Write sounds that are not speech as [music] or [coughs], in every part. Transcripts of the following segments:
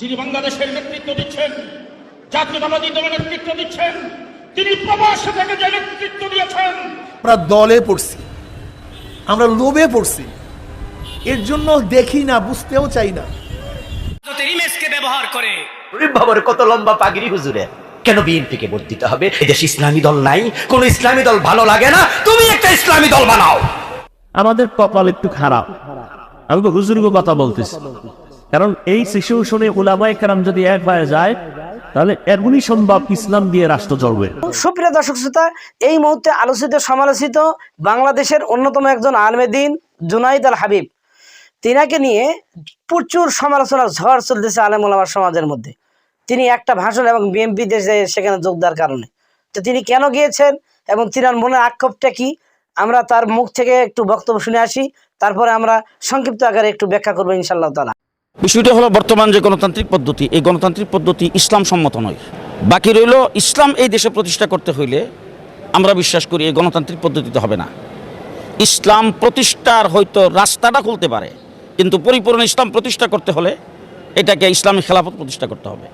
যিনি বাংলাদেশের নেতৃত্ব দিচ্ছেন জাতীয়তাবাদী দলের নেতৃত্ব দিচ্ছেন তিনি প্রবাস থেকে যে নেতৃত্ব দিয়েছেন আমরা দলে পড়ছি আমরা লোভে পড়ছি। এর জন্য দেখি না বুঝতেও চাই না। ইমেজকে ব্যবহার করে। বাবরের কত লম্বা পাগড়ি হুজুরে। কেন বিএনপিকে ভোট দিতে হবে? এদেশ ইসলামী দল নাই কোন ইসলামী দল ভালো লাগে না। তুমি একটা ইসলামী দল বানাও। আমাদের কপাল একটু খারাপ। আমি তো হুজুর্গ কথা বলতেছি। কারণ এই সিচুয়েশনে উলামায়ে কেরাম যদি এক হয়ে যায়, তাহলে এগুলি সম্ভব ইসলাম দিয়ে রাষ্ট্র চলবে সুপ্রিয় দর্শক শ্রোতা, এই মুহূর্তে আলোচিত, সমালোচিত বাংলাদেশের অন্যতম একজন আলমেদিন জুনাইদ আল হাবিব। তিনাকে নিয়ে প্রচুর সমালোচনার ঝড় চলতেছে আলেম ওলামার সমাজের মধ্যে। তিনি একটা ভাষণ এবং বিএনপি দেশে সেখানে যোগ দেওয়ার কারণে। তো তিনি কেন গিয়েছেন এবং তিনার মনের আক্ষেপটা কি? আমরা তার মুখ থেকে একটু বক্তব্য শুনে আসি, তারপরে আমরা সংক্ষিপ্ত আকারে একটু ব্যাখ্যা করব ইনশাল্লাহ তালা বিষয়টা হলো বর্তমান যে গণতান্ত্রিক পদ্ধতি, এই গণতান্ত্রিক পদ্ধতি ইসলাম সম্মত নয়। বাকি রইল ইসলাম এই দেশে প্রতিষ্ঠা করতে হইলে আমরা বিশ্বাস করি এই গণতান্ত্রিক পদ্ধতিতে হবে না। ইসলাম প্রতিষ্ঠার হয়তো রাস্তাটা খুলতে পারে, কিন্তু পরিপূর্ণ ইসলাম প্রতিষ্ঠা করতে হলে এটাকে ইসলামী খেলাফত প্রতিষ্ঠা করতে হবে।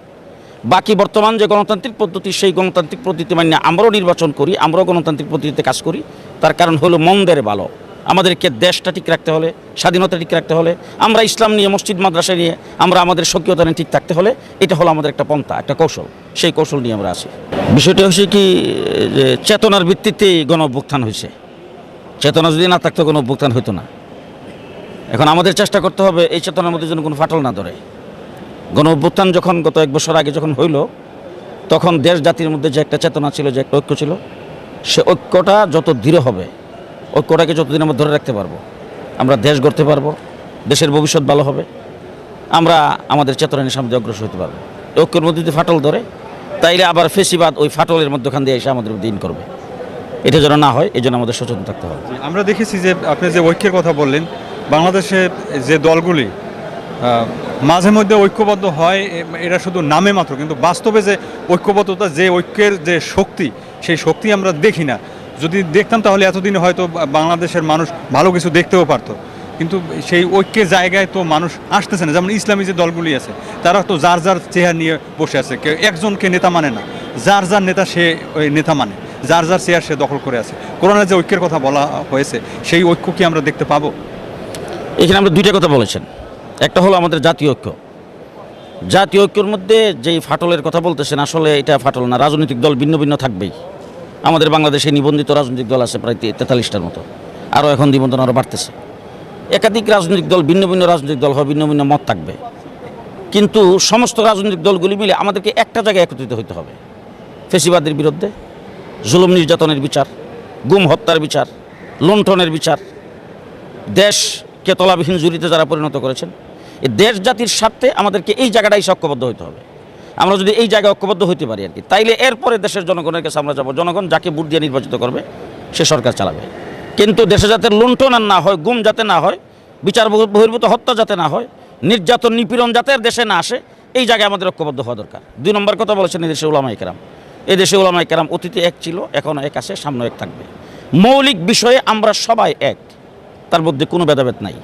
বাকি বর্তমান যে গণতান্ত্রিক পদ্ধতি, সেই গণতান্ত্রিক পদ্ধতি মানে আমরাও নির্বাচন করি, আমরাও গণতান্ত্রিক পদ্ধতিতে কাজ করি। তার কারণ হলো মন্দের ভালো আমাদেরকে দেশটা ঠিক রাখতে হলে, স্বাধীনতা ঠিক রাখতে হলে, আমরা ইসলাম নিয়ে, মসজিদ, মাদ্রাসা নিয়ে, আমরা আমাদের সক্রিয়তা নিয়ে ঠিক থাকতে হলে, এটা হলো আমাদের একটা পন্থা, একটা কৌশল। সেই কৌশল নিয়ে আমরা আছি। বিষয়টা হচ্ছে কি, যে চেতনার ভিত্তিতেই গণ অভ্যুত্থান হয়েছে। চেতনা যদি না থাকতো কোনো অভ্যুত্থান হতো না। এখন আমাদের চেষ্টা করতে হবে, এই চেতনার মধ্যে যেন কোনো ফাটল না ধরে। গণ অভ্যুত্থান যখন গত এক বছর আগে যখন হইল, তখন দেশ জাতির মধ্যে যে একটা চেতনা ছিল, যে একটা ঐক্য ছিল, সে ঐক্যটা যত দৃঢ় হবে ঐক্যটাকে যতদিন আমরা ধরে রাখতে পারব, আমরা দেশ গড়তে পারব, দেশের ভবিষ্যৎ ভালো হবে, আমরা আমাদের চেতনা সামনে অগ্রসর হতে পারব। ঐক্যের মধ্যে যদি ফাটল ধরে, তাইলে আবার ফেসিবাদ ওই ফাটলের মধ্যখান দিয়ে এসে আমাদের দিন করবে। এটা যেন না হয় এই জন্য আমাদের সচেতন থাকতে হবে। আমরা দেখেছি যে আপনি যে ঐক্যের কথা বললেন বাংলাদেশের যে দলগুলি মাঝে মধ্যে ঐক্যবদ্ধ হয় এটা শুধু নামে মাত্র, কিন্তু বাস্তবে যে ঐক্যবদ্ধতা, যে ঐক্যের যে শক্তি, সেই শক্তি আমরা দেখি না। যদি দেখতাম তাহলে এতদিন হয়তো বাংলাদেশের মানুষ ভালো কিছু দেখতেও পারতো। কিন্তু সেই ঐক্যের জায়গায় তো মানুষ আসতেছে না। যেমন ইসলামী যে দলগুলি আছে, তারা তো যার যার চেয়ার নিয়ে বসে আছে। কেউ একজনকে নেতা মানে না। যার যার নেতা সে ওই নেতা মানে। যার যার চেয়ার সে দখল করে আছে। কোরআনের যে ঐক্যের কথা বলা হয়েছে, সেই ঐক্য কি আমরা দেখতে পাবো? এখানে আমরা দুইটা কথা বলেছেন। একটা হলো আমাদের জাতীয় ঐক্য। জাতীয় ঐক্যর মধ্যে যেই ফাটলের কথা বলতেছেন, আসলে এটা ফাটল না। রাজনৈতিক দল ভিন্ন ভিন্ন থাকবেই। আমাদের বাংলাদেশে নিবন্ধিত রাজনৈতিক দল আছে প্রায় তেতাল্লিশটার মতো। আরও এখন নিবন্ধন আরও বাড়তেছে। একাধিক রাজনৈতিক দল ভিন্ন ভিন্ন রাজনৈতিক দল হয় ভিন্ন ভিন্ন মত থাকবে। কিন্তু সমস্ত রাজনৈতিক দলগুলি মিলে আমাদেরকে একটা জায়গায় একত্রিত হতে হবে। ফেসিবাদের বিরুদ্ধে, জুলুম নির্যাতনের বিচার, গুম হত্যার বিচার, লুণ্ঠনের বিচার, দেশকে তলাবিহীন জুরিতে যারা পরিণত করেছেন, এই দেশ জাতির স্বার্থে আমাদেরকে এই জায়গাটাই এসে ঐক্যবদ্ধ হতে হবে। আমরা যদি এই জায়গায় ঐক্যবদ্ধ হতে পারি আর কি, তাইলে এরপরে দেশের জনগণের কাছে আমরা যাব। জনগণ যাকে ভোট দিয়ে নির্বাচিত করবে, সে সরকার চালাবে। কিন্তু দেশে যাতে লুণ্ঠন না হয়, গুম যাতে না হয়, বিচার বহির্ভূত হত্যা যাতে না হয়, নির্যাতন, নিপীড়ন যাতে দেশে না আসে, এই জায়গায় আমাদের ঐক্যবদ্ধ হওয়া দরকার। দুই নম্বর কথা বলেছেন এই দেশে ওলামাই কেরাম। এই দেশে ওলামাই কেরাম অতীতে এক ছিল এখনও এক আছে সামনে এক থাকবে। মৌলিক বিষয়ে আমরা সবাই এক, তার মধ্যে কোনো ভেদাভেদ নাই।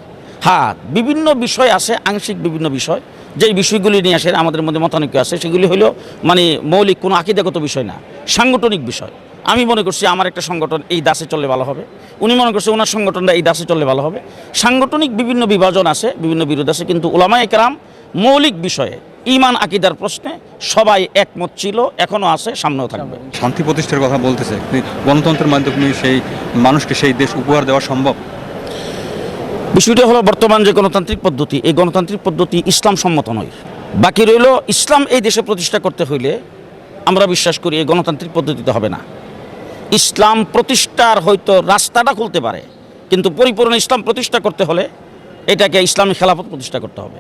হ্যাঁ বিভিন্ন বিষয় আছে, আংশিক বিভিন্ন বিষয় যেই বিষয়গুলি নিয়ে আসে, আমাদের মধ্যে মতানৈক্য আছে, সেগুলি হলো মানে মৌলিক কোনো আকিদাগত বিষয় না, সাংগঠনিক বিষয়। আমি মনে করছি আমার একটা সংগঠন এই দাসে চললে ভালো হবে। উনি মনে করছে ওনার সংগঠনটা এই দাসে চললে ভালো হবে। সাংগঠনিক বিভিন্ন বিভাজন আছে, বিভিন্ন বিরোধ আছে, কিন্তু ওলামায় কেরাম মৌলিক বিষয়ে ইমান আকিদার প্রশ্নে সবাই একমত ছিল এখনও আছে, সামনেও থাকবে। শান্তি প্রতিষ্ঠার কথা বলতেছে। গণতন্ত্রের মাধ্যমে সেই মানুষকে, সেই দেশ উপহার দেওয়া সম্ভব? বিষয়টা হলো বর্তমান যে গণতান্ত্রিক পদ্ধতি, এই গণতান্ত্রিক পদ্ধতি ইসলাম সম্মত নয়। বাকি রইল ইসলাম এই দেশে প্রতিষ্ঠা করতে হইলে আমরা বিশ্বাস করি এই গণতান্ত্রিক পদ্ধতিতে হবে না। ইসলাম প্রতিষ্ঠার হয়তো রাস্তাটা খুলতে পারে, কিন্তু পরিপূর্ণ ইসলাম প্রতিষ্ঠা করতে হলে এটাকে ইসলামী খেলাফত প্রতিষ্ঠা করতে হবে।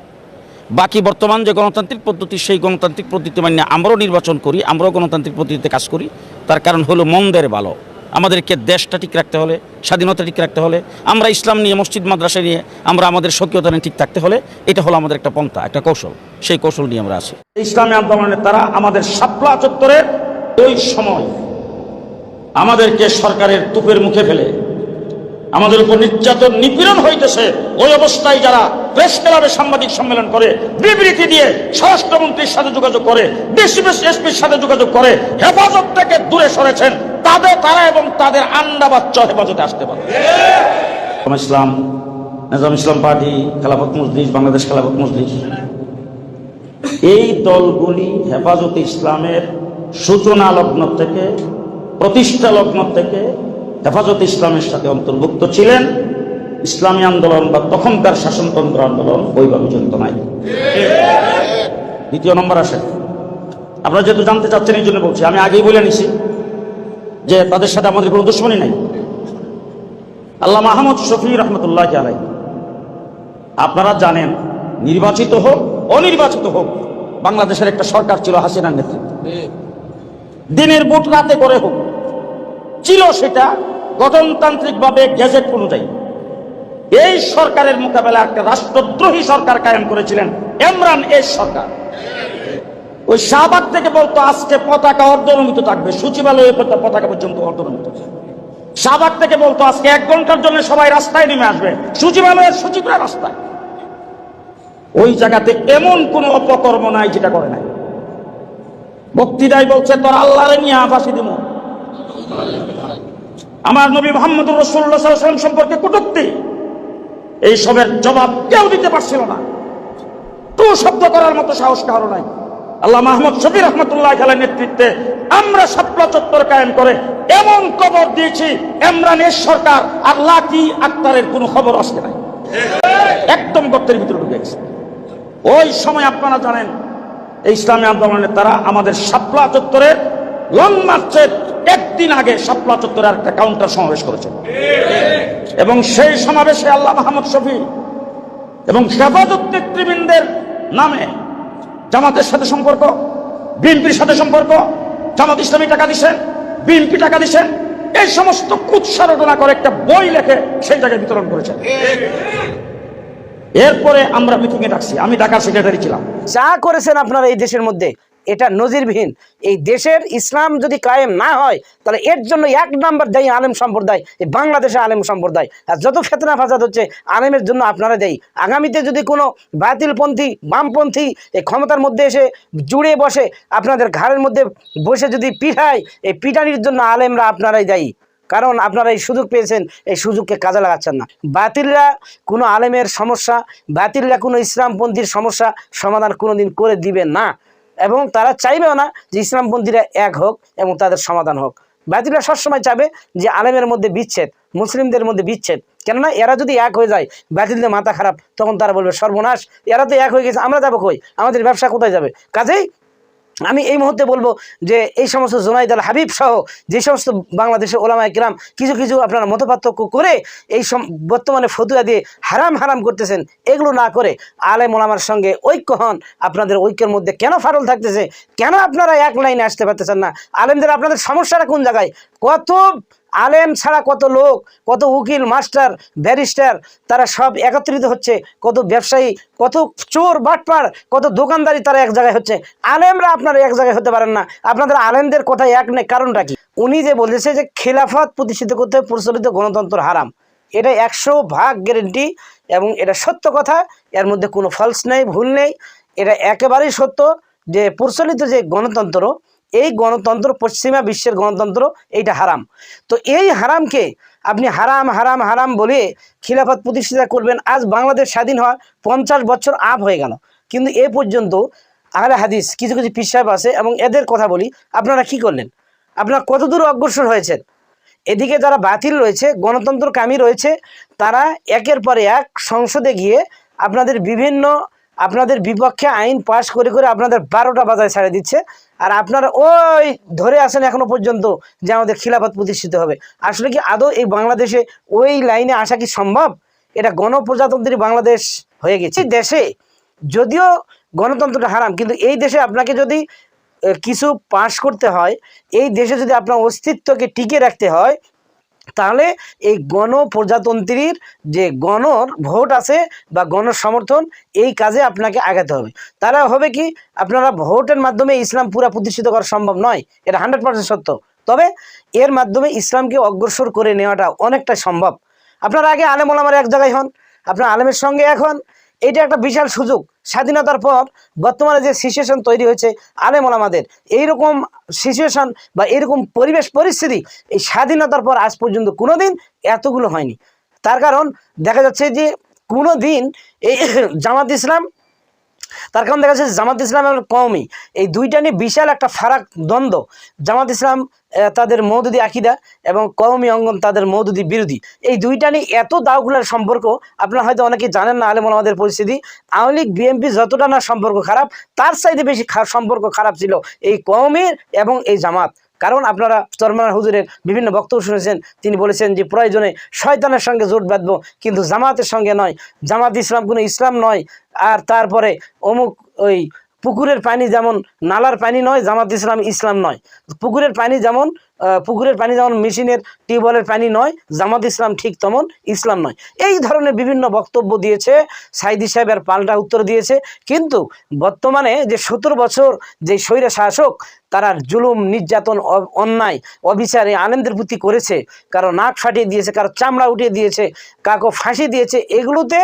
বাকি বর্তমান যে গণতান্ত্রিক পদ্ধতি, সেই গণতান্ত্রিক পদ্ধতি মানে আমরাও নির্বাচন করি, আমরাও গণতান্ত্রিক পদ্ধতিতে কাজ করি। তার কারণ হলো মন্দের ভালো আমাদেরকে দেশটা ঠিক রাখতে হলে, স্বাধীনতা ঠিক রাখতে হলে, আমরা ইসলাম নিয়ে, মসজিদ, মাদ্রাসা নিয়ে, আমরা আমাদের সক্রিয়তা নিয়ে ঠিক থাকতে হলে, এটা হলো আমাদের একটা পন্থা, একটা কৌশল। সেই কৌশল নিয়ে আমরা আছি। ইসলামী আন্দোলনের তারা আমাদের শাপলা চত্বরের ওই সময় আমাদেরকে সরকারের তুপের মুখে ফেলে আমাদের উপর নির্যাতন, নিপীড়ন হইতেছে। ওই অবস্থায় যারা প্রেস ক্লাবে সাংবাদিক সম্মেলন করে, বিবৃতি দিয়ে স্বরাষ্ট্রমন্ত্রীর সাথে যোগাযোগ করে ডিসিপিএস এসপির সাথে যোগাযোগ করে, হেফাজত থেকে দূরে সরেছেন তাদের তারা এবং তাদের আন্ডা বাচ্চা হেফাজতে আসতে পারে। ইসলাম, নিজাম ইসলাম পার্টি, খেলাফত মজলিস, বাংলাদেশ খেলাফত মজলিস। এই দলগুলি হেফাজতে ইসলামের সূচনা লগ্ন থেকে, প্রতিষ্ঠা লগ্ন থেকে হেফাজত ইসলামের সাথে অন্তর্ভুক্ত ছিলেন। ইসলামী আন্দোলন বা তখনকার শাসনতন্ত্র আন্দোলন ওইভাবে জড়িত নাই। দ্বিতীয় নম্বর আসে আপনারা যেহেতু জানতে চাচ্ছেন, এই জন্য বলছি, আমি আগেই বলে নিছি যে তাদের সাথে আমাদের কোনো দুশ্মনী নাই। আল্লাহ মাহমুদ শফি রহমতুল্লাহ আলাই আপনারা জানেন, নির্বাচিত হোক, অনির্বাচিত হোক, বাংলাদেশের একটা সরকার ছিল হাসিনার নেতৃত্বে। দিনের ভোট রাতে করে হোক, ছিল সেটা গঠনতান্ত্রিকভাবে গেজেট অনুযায়ী। এই সরকারের মোকাবেলা একটা রাষ্ট্রদ্রোহী সরকার কায়েম করেছিলেন এমরান এস সরকার। ওই শাহবাগ থেকে বলতো, আজকে পতাকা অর্ধনমিত থাকবে, সচিবালয়ে পতাকা পর্যন্ত অর্ধনমিত। শাহবাগ থেকে বলতো, আজকে এক ঘণ্টার জন্য সবাই রাস্তায় নেমে আসবে, সচিবালয়ের সচিবরা রাস্তায়। ওই জায়গাতে এমন কোন অপকর্ম নাই যেটা করে নাই। বক্তৃতায় বলছে, তোর আল্লাহরে নিয়ে ফাঁসি দিব আমার নবী মোহাম্মদ রসুল্লাহাম সম্পর্কে কটুক্তি। এই সবের জবাব কেউ দিতে পারছিল না। তো শব্দ করার মতো সাহস কারও নাই। আল্লাহ মাহমুদ শফি রহমতুল্লাহ খেলার নেতৃত্বে আমরা সাপলা চত্বর কায়েম করে এমন খবর দিয়েছি এমরানের সরকার আর লাকি আক্তারের কোনো খবর আসতে নাই। একদম গর্তের ভিতরে ঢুকে গেছে। ওই সময় আপনারা জানেন, এই ইসলামী আন্দোলনের তারা আমাদের শাপলা চত্বরের লং মার্চের একদিন আগে শাপলা চত্বরে একটা কাউন্টার সমাবেশ করেছে। এবং সেই সমাবেশে আল্লাহ মাহমুদ শফি এবং হেফাজত নেতৃবৃন্দের নামে জামাতের সাথে সম্পর্ক, বিএনপির সাথে সম্পর্ক, জামাত ইসলামী টাকা দিচ্ছেন বিএনপি টাকা দিচ্ছেন এই সমস্ত কুৎসারটনা করে একটা বই লেখে সেই জায়গায় বিতরণ করেছেন। এরপরে আমরা মিটিংয়ে ডাকছি, আমি ঢাকার সেক্রেটারি ছিলাম। যা করেছেন আপনারা এই দেশের মধ্যে এটা নজিরবিহীন। এই দেশের ইসলাম যদি কায়েম না হয়, তাহলে এর জন্য এক নাম্বার দায়ী আলেম সম্প্রদায়, এই বাংলাদেশে আলেম সম্প্রদায়। আর যত ফেতনা ফাসাদ হচ্ছে, আলেমের জন্য আপনারা দেয়। আগামীতে যদি কোনো বাতিলপন্থী, বামপন্থী এই ক্ষমতার মধ্যে এসে জুড়ে বসে, আপনাদের ঘাড়ের মধ্যে বসে যদি পিঠায়, এই পিটানির জন্য আলেমরা আপনারাই দায়ী। কারণ আপনারা এই সুযোগ পেয়েছেন, এই সুযোগকে কাজে লাগাচ্ছেন না। বাতিলরা কোনো আলেমের সমস্যা, বাতিলরা কোনো ইসলামপন্থীর সমস্যা সমাধান কোনোদিন করে দিবে না। এবং তারা চাইবেও না যে ইসলামপন্থীরা এক হোক এবং তাদের সমাধান হোক। বাতিলরা সবসময় চাবে যে আলেমের মধ্যে বিচ্ছেদ, মুসলিমদের মধ্যে বিচ্ছেদ। কেননা এরা যদি এক হয়ে যায়, বাতিলদের মাথা খারাপ, তখন তারা বলবে সর্বনাশ, এরা তো এক হয়ে গেছে, আমরা যাব কই? আমাদের ব্যবসা কোথায় যাবে? কাজেই আমি এই মুহূর্তে বলব যে এই সমস্ত জোনাইদ আল হাবিব সহ যে সমস্ত বাংলাদেশের ওলামা একরাম কিছু কিছু আপনারা মতপার্থক্য করে এই বর্তমানে ফতুয়া দিয়ে হারাম হারাম করতেছেন, এগুলো না করে আলে মোলামার সঙ্গে ঐক্য হন। আপনাদের ঐক্যের মধ্যে কেন ফারল থাকতেছে? কেন আপনারা এক লাইনে আসতে পারতেছেন না? আলেমদের আপনাদের সমস্যাটা কোন জায়গায়? কত আলেম ছাড়া কত লোক, কত উকিল, মাস্টার, ব্যারিস্টার, তারা সব একত্রিত হচ্ছে, কত ব্যবসায়ী, কত চোর, বাটপার, কত দোকানদারি তারা এক জায়গায় হচ্ছে। আলেমরা আপনারা এক জায়গায় হতে পারেন না। আপনাদের আলেমদের কথা এক নেই, কারণটা কি? উনি যে বলেছে যে খেলাফত প্রতিষ্ঠিত করতে প্রচলিত গণতন্ত্র হারাম। এটা একশো ভাগ গ্যারেন্টি এবং এটা সত্য কথা। এর মধ্যে কোনো ফলস নেই, ভুল নেই। এটা একেবারেই সত্য যে প্রচলিত যে গণতন্ত্র এই গণতন্ত্র, পশ্চিমা বিশ্বের গণতন্ত্র, এইটা হারাম। তো এই হারামকে আপনি হারাম হারাম হারাম বলে খিলাফত প্রতিষ্ঠিত করবেন, আজ বাংলাদেশ স্বাধীন হওয়ার পঞ্চাশ বছর আপ হয়ে গেল। কিন্তু এ পর্যন্ত আহলে হাদিস কিছু কিছু পিস সাহেব আছে এবং এদের কথা বলি, আপনারা কি করলেন? আপনারা কতদূর অগ্রসর হয়েছেন? এদিকে যারা বাতিল রয়েছে, গণতন্ত্রকামী রয়েছে, তারা একের পর এক সংসদে গিয়ে আপনাদের বিভিন্ন, আপনাদের বিপক্ষে আইন পাশ করে করে আপনাদের বারোটা বাজায় ছাড়ে দিচ্ছে। আর আপনারা ওই ধরে আসেন এখনও পর্যন্ত যে আমাদের খিলাফত প্রতিষ্ঠিত হবে। আসলে কি আদৌ এই বাংলাদেশে ওই লাইনে আসা কি সম্ভব? এটা গণপ্রজাতন্ত্রী বাংলাদেশ হয়ে গেছে। দেশে যদিও গণতন্ত্রটা হারাম, কিন্তু এই দেশে আপনাকে যদি কিছু পাশ করতে হয়, এই দেশে যদি আপনার অস্তিত্বকে টিকে রাখতে হয় তাহলে এই গণপ্রজাতন্ত্রীর যে গণর ভোট আছে বা গণ সমর্থন, এই কাজে আপনাকে আগাতে হবে। তারা হবে কি, আপনারা ভোটের মাধ্যমে ইসলাম পুরা প্রতিষ্ঠিত করা সম্ভব নয়, এটা হান্ড্রেড পার্সেন্ট সত্য। তবে এর মাধ্যমে ইসলামকে অগ্রসর করে নেওয়াটা অনেকটা সম্ভব। আপনারা আগে আলেম ওলামার এক জায়গায় হন, আপনার আলেমের সঙ্গে এখন এটা একটা বিশাল সুযোগ। স্বাধীনতার পর বর্তমানে যে সিচুয়েশন তৈরি হয়েছে, আলেম ওলামাদের, এইরকম সিচুয়েশন বা এরকম পরিবেশ পরিস্থিতি, এই স্বাধীনতার পর আজ পর্যন্ত কোনোদিন এতগুলো হয়নি। তার কারণ দেখা যাচ্ছে যে কোনো দিন এই [coughs] জামাত ইসলাম, তার কারণ দেখা যাচ্ছে জামাত ইসলাম এবং কওমি, এই দুইটা নিয়ে বিশাল একটা ফারাক দ্বন্দ্ব। জামাত ইসলাম তাদের মৌদুদি আকিদা এবং কওমি অঙ্গন তাদের মৌদুদি বিরোধী। এই দুইটা নিয়ে এত দাওগুলার সম্পর্ক, আপনারা হয়তো অনেকে জানেন না আলেম আমাদের পরিস্থিতি। আওয়ামী লীগ, বিএনপি যতটা না সম্পর্ক খারাপ, তার চাইতে বেশি সম্পর্ক খারাপ ছিল এই কওমির এবং এই জামাত। কারণ আপনারা চরমার হুজুরের বিভিন্ন বক্তব্য শুনেছেন, তিনি বলেছেন যে প্রয়োজনে শয়তানের সঙ্গে জোট বাঁধবো, কিন্তু জামাতের সঙ্গে নয়। জামাত ইসলাম কোনো ইসলাম নয়। আর তারপরে অমুক ওই পুকুরের পানি যেমন নালার পানি নয়, জামাত ইসলাম ইসলাম নয়। পুকুরের পানি যেমন পুকুরের পানি যেমন মেশিনের টিউবওয়েলের পানি নয়, জামাত ইসলাম ঠিক তেমন ইসলাম নয়। এই ধরনের বিভিন্ন বক্তব্য দিয়েছে, সাইদি সাহেবের পাল্টা উত্তর দিয়েছে। কিন্তু বর্তমানে যে সত্তর বছর যে স্বৈরা শাসক তারা জুলুম, নির্যাতন অন্যায়, অবিচারে আনন্দের প্রতি করেছে। কারও নাক ফাটিয়ে দিয়েছে, কারও চামড়া উঠিয়ে দিয়েছে কাকো ফাঁসি দিয়েছে, এগুলোতে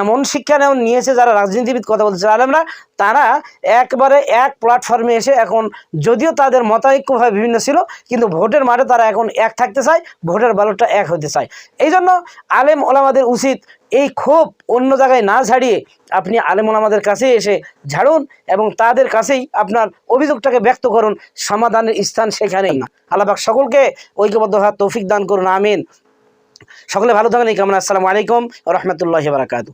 এমন শিক্ষা নেওয়া নিয়েছে যারা রাজনীতিবিদ কথা বলছে। আলেমরা, তারা একবারে এক প্ল্যাটফর্মে এসে এখন যদিও তাদের মতাৈক্যভাবে বিভিন্ন ছিল, কিন্তু ভোটের মাঠে তারা এখন এক থাকতে চায়, ভোটের ব্যালটটা এক হতে চায়। এই জন্য আলেম ওলামাদের উচিত এই ক্ষোভ অন্য জায়গায় না ঝাড়িয়ে আপনি আলেমন আমাদের কাছে এসে ঝাড়ুন এবং তাদের কাছেই আপনার অভিযোগটাকে ব্যক্ত করুন, সমাধানের স্থান সেখানেই না আল্লাহবাক সকলকে ঐক্যবদ্ধ হওয়ার তৌফিক দান করুন, আমিন। সকলে ভালো থাকেন, এই কামনা, আসসালামু আলাইকুম রহমতুল্লাহ বারাকাতু